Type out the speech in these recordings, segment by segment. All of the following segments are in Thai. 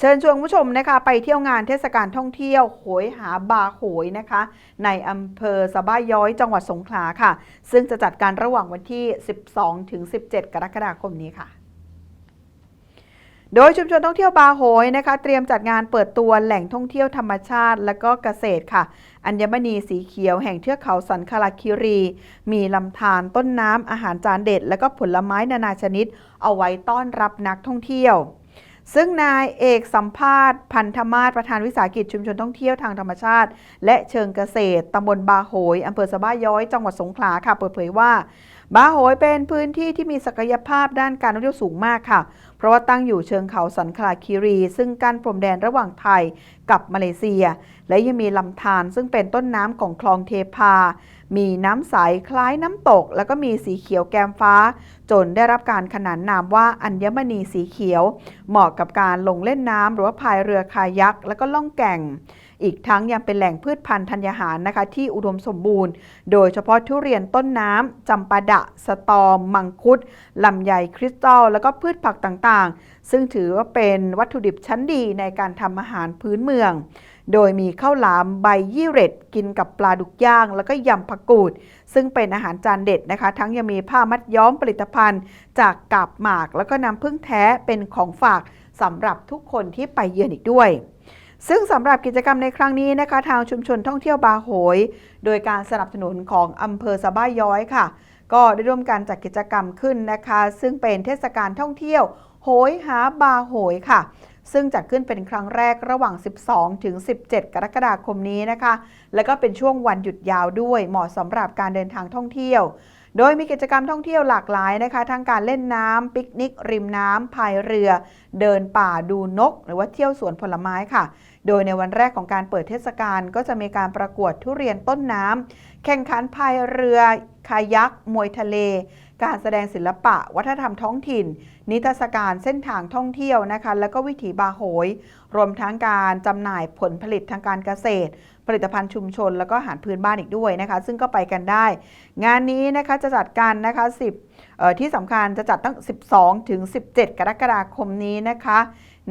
เชิญชวนคุณผู้ชมนะคะไปเที่ยวงานเทศกาลท่องเที่ยวโหยหาบาโหยนะคะ ในอำเภอสะบ้าย้อยจังหวัดสงขลาค่ะ ซึ่งจะจัดการระหว่างวันที่ 12 ถึง 17 กรกฎาคมนี้ค่ะโดยชุมชนท่องเที่ยวบาโหยนะคะ เตรียมจัดงานเปิดตัวแหล่งท่องเที่ยวธรรมชาติ และก็เกษตรค่ะ อัญมณีสีเขียวแห่งเทือกเขาสันคาราคิรี มีลำธารต้นน้ำอาหารจานเด็ด และก็ผลไม้นานาชนิด เอาไว้ต้อนรับนักท่องเที่ยว ซึ่งนายเอกสัมภาษณ์พันธมาศประธานวิสาหกิจชุมชนท่องเที่ยวทางธรรมชาติ และเชิงเกษตรตำบลบาโหยอำเภอสะบ้าย้อยจังหวัดสงขลาค่ะเปิดเผยว่า บาโหยเป็นพื้นที่ที่มีศักยภาพด้านการท่องเที่ยวสูงมากค่ะ ราะว่าตั้งอยู่เชิงเขาสันคลาคิรี ซึ่งกั้นพรมแดนระหว่างไทยกับมาเลเซีย และยังมีลำธารซึ่งเป็นต้นน้ำของคลองเทพา มีน้ำใสคล้ายน้ำตก แล้วก็มีสีเขียวแก้มฟ้า จนได้รับการขนานนามว่าอัญมณีสีเขียว เหมาะกับการลงเล่นน้ำหรือว่าพายเรือคายักแล้วก็ล่องแก่งอีกทั้งยังเป็นแหล่งพืชพันธุ์ธัญญาหารนะคะ ที่อุดมสมบูรณ์ โดยเฉพาะทุเรียนต้นน้ำจำปาดะ สตอม มังคุดลำไยคริสตัล แล้วก็พืชผักต่างๆ ซึ่งถือว่าเป็นวัตถุดิบชั้นดีในการทำอาหารพื้นเมือง โดยมีข้าวหลามใบยี่เร็ดกินกับปลาดุกย่าง แล้วก็ยำผักกูด ซึ่งเป็นอาหารจานเด็ดนะคะ ทั้งยังมีผ้ามัดย้อมผลิตภัณฑ์ จากกาบหมาก แล้วก็น้ำผึ้งแท้เป็นของฝากสำหรับทุกคนที่ไปเยือนอีกด้วย ซึ่งสำหรับกิจกรรมในครั้งนี้นะคะ ทางชุมชนท่องเที่ยวบาโหย โดยการสนับสนุนของอำเภอสะบ้าย้อยค่ะ ก็ได้ร่วมกันจัดกิจกรรมขึ้นนะคะ ซึ่งเป็นเทศกาลท่องเที่ยว โหยหาบาโหยค่ะ ซึ่งจัดขึ้นเป็นครั้งแรกระหว่าง 12 ถึง 17 กรกฎาคมนี้นะคะ แล้วก็เป็นช่วงวันหยุดยาวด้วยเหมาะสำหรับการเดินทางท่องเที่ยว โดยมีกิจกรรมท่องเที่ยวหลากหลายนะคะ ทั้งการเล่นน้ำปิกนิก ริมน้ำพายเรือ เดินป่าดูนก หรือว่าเที่ยวสวนผลไม้ค่ะ โดยในวันแรกของการเปิดเทศกาลก็จะมีการประกวดทุเรียนต้นน้ำแข่งขันพายเรือคายักมวยทะเล การแสดงศิลปะ วัฒนธรรมท้องถิ่น นิทรรศการเส้นทางท่องเที่ยวนะคะ แล้วก็วิถีบาโหย รวมทั้งการจำหน่ายผลผลิตทางการเกษตร ผลิตภัณฑ์ชุมชน แล้วก็อาหารพื้นบ้านอีกด้วยนะคะ ซึ่งก็ไปกันได้ งานนี้นะคะจะจัดกันนะคะ 10 ที่สำคัญจะจัดตั้ง 12 ถึง 17 กรกฎาคมนี้นะคะ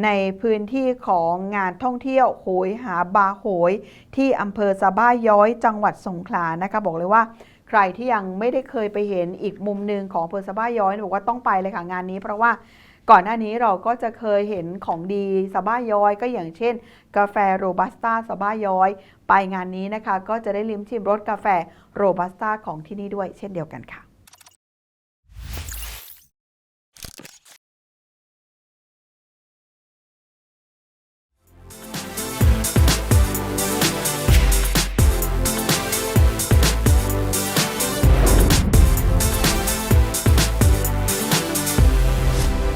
ในพื้นที่ของงานท่องเที่ยวโหยหาบาโหย ที่อำเภอสะบ้าย้อยจังหวัดสงขลานะคะ บอกเลยว่าใครที่ยังไม่ได้เคยไปเห็นอีกมุมหนึ่งของอำเภอสะบ้าย้อยบอกว่าต้องไปเลยค่ะงานนี้เพราะว่าก่อนหน้านี้เราก็จะเคยเห็นของดีสบ้าย้อย ก็อย่างเช่น กาแฟโรบัสต้าสบ้าย้อย ไปงานนี้นะคะ ก็จะได้ลิ้มชิมรสกาแฟโรบัสต้าของที่นี่ด้วยเช่นเดียวกันค่ะ